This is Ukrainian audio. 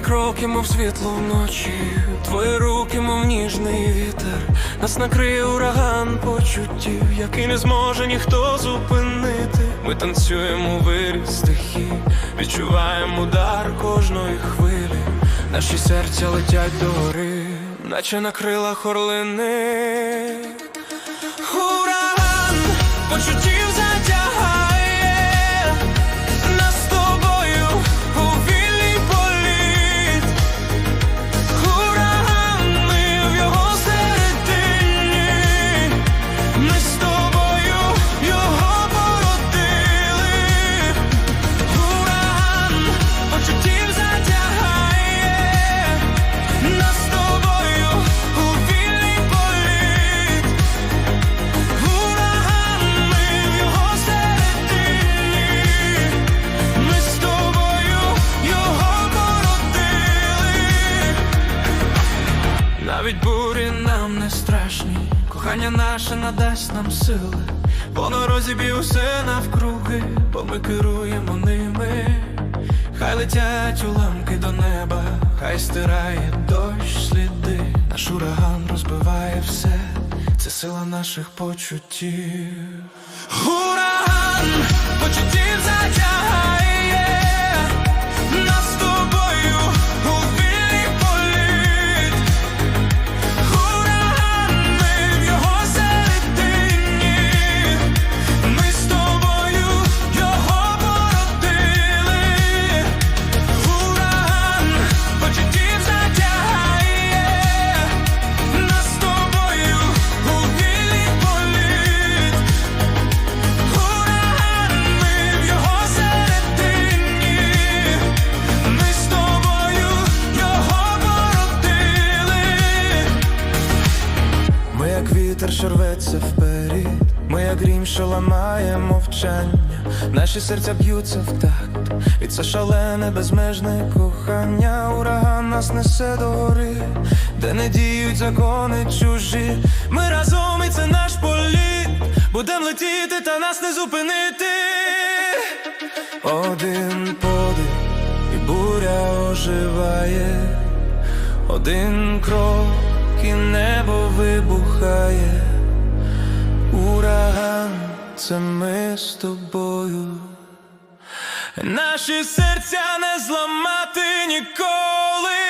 руки, мов світло вночі, твої руки, мов ніжний вітер, нас накриє ураган почуттів, який не зможе ніхто зупинити. Ми танцюємо у вирі стихій, відчуваємо удар кожної хвилі, наші серця летять до гори, наче на крилах орлини. Ураган почуттів затягає Навіть бурі нам не страшні, кохання наше надасть нам сили. По дорозі бій усе навкруги, бо ми керуємо ними. Хай летять уламки до неба, хай стирає дощ сліди. Наш ураган розбиває все, це сила наших почуттів. Ураган почуттів затягає що рветься вперед, ми як грім, що ламає мовчання, наші серця б'ються в такт, і це шалене безмежне кохання, ураган нас несе до гори, де не діють закони чужі. Ми разом і це наш політ, будем летіти, та нас не зупинити. Один подих, і буря оживає. Один крок і небо вибухає. Це ми з тобою. Наші серця не зламати ніколи.